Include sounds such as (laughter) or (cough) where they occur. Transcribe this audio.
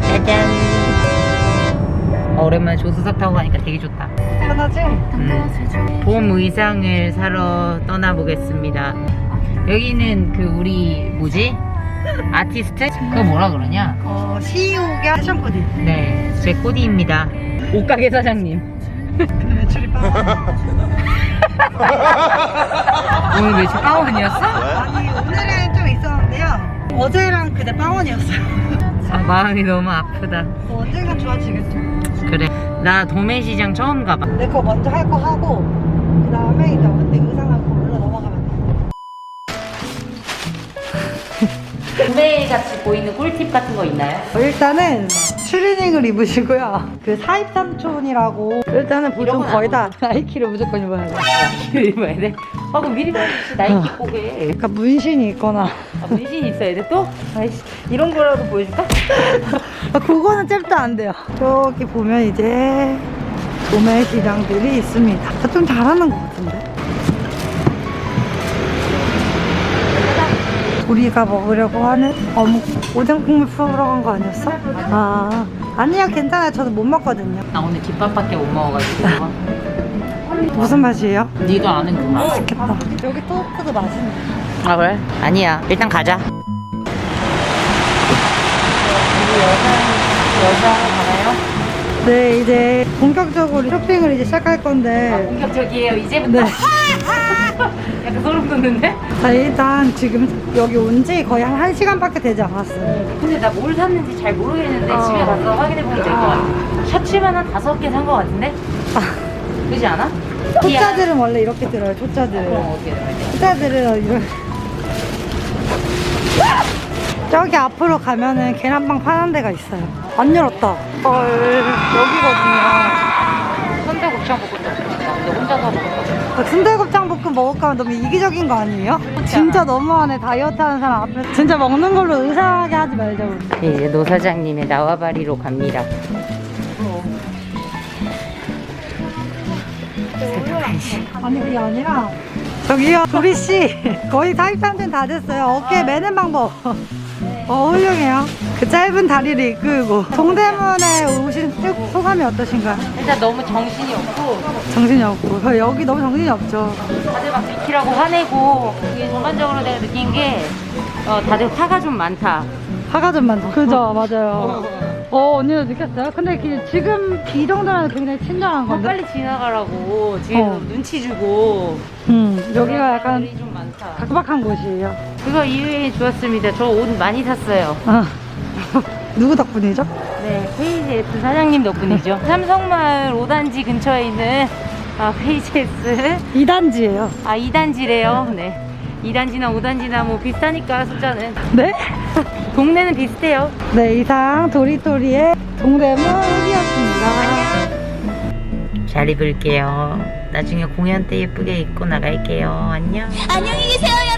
짜잔. 어, 오랜만에 조수석 타고 가니까 되게 좋다. 편하지? 음. 봄 의상을 사러 떠나보겠습니다. 여기는 그 우리 뭐지? 아티스트? 그거 뭐라 그러냐? 어, CEO가 패션 코디. 네, 제 코디입니다. 옷가게 사장님. 근데 매출이 빵. (laughs) 오늘 매출 파원이었어? 아니, 오늘은 좀 있었는데요. 어제랑 그때 빵원이었어요. 아, 마음이 너무 아프다. 뭐 언젠간 좋아지겠죠. 그래. 나 도매시장 처음 가봐. 내 거 먼저 할 거 하고, 그 다음에 이제 내 의상하고 올라 넘어가면 돼. 도매 같이 보이는 꿀팁 같은 거 있나요? 일단은 추리닝을 입으시고요. 그 사입삼촌이라고 일단은 보통 건 거의 안다 나이키를 무조건 입어야 돼. 이거 입어야 돼? 아, 그럼 미리 말해주지. 나이키 보게. 그러니까 문신이 있거나 아, 문신 있어야 돼 또? 아이씨, 이런 거라도 보여줄까? 아, 그거는 잽도 안 돼요. 저기 보면 이제 도매 시장들이 있습니다. 아, 좀 잘하는 것 같은데. 우리가 먹으려고 하는 어묵 오뎅 국물 풀어러 간 거 아니었어? 아 아니야 괜찮아요. 저도 못 먹거든요. 나 오늘 김밥밖에 못 먹어가지고. (laughs) 무슨 맛이에요? 니도 아는 그 맛. 맛있겠다. 여기 토스트도 맛있네. 아, 그래? 아니야. 일단 가자. 여자, 여자 가나요? 네 이제 본격적으로 쇼핑을 이제 시작할 아, 건데 본격적이에요. 이제부터. 네. (laughs) 약간 소름 돋는데? 자 일단 지금 여기 온 지 거의 한 1시간밖에 되지 않았어요. 근데 나 뭘 샀는지 잘 모르겠는데 어. 집에 가서 확인해 보면 될 것 같아. 셔츠만 한 다섯 개 산 것 같은데? 그지 않아? 초짜들은 원래 이렇게 들어요. 그럼 초짜들은. 어떻게 돼? 초짜들은 이런. 저기 앞으로 가면은 계란빵 파는 데가 있어요. 안 열었다. 헐 여기거든요. 순대 곱창 볶음면 근데 혼자서 먹었거든. 순대곱창 볶음 먹을까 하면 너무 이기적인 거 아니에요? 진짜 너무하네 다이어트 하는 사람 앞에 진짜 먹는 걸로 의상하게 하지 말자 우리. 이제 노 사장님의 나와바리로 갑니다. 아니 그게 아니라 저기요 도리 씨. 거의 사입상된 다 됐어요. 어깨 매는 방법. 어 훌륭해요. 그 짧은 다리를 이끌고. 동대문에 오신 소- 소감이 어떠신가요? 일단 너무 정신이 없고. 정신이 없고. 저 여기 너무 정신이 없죠. 다들 막 비키라고 화내고. 이게 전반적으로 내가 느낀 게 어, 다들 화가 좀 많다. 화가 좀 많죠 그죠? 맞아요 어 언니도 느꼈어요? 근데 그- 지금 이 정도면 굉장히 친절한 어, 건데 빨리 지나가라고 지금 어. 눈치 주고 음 여기가 약간 사람들이 좀 많다. 각박한 곳이에요 그거 이외에 좋았습니다. 저 옷 많이 샀어요. 아 (laughs) 누구 덕분이죠? 네, 페이지에스 사장님 덕분이죠. (laughs) 삼성마을 5단지 근처에 있는 아, 페이지에스 2단지예요 아 2단지래요. 네. 2단지나 5단지나 뭐 비슷하니까 숫자는 네? (laughs) 동네는 비슷해요. 네 이상 도리도리의 동대문 흑이었습니다 잘 입을게요. 나중에 공연 때 예쁘게 입고 나갈게요. 안녕. 안녕히 계세요.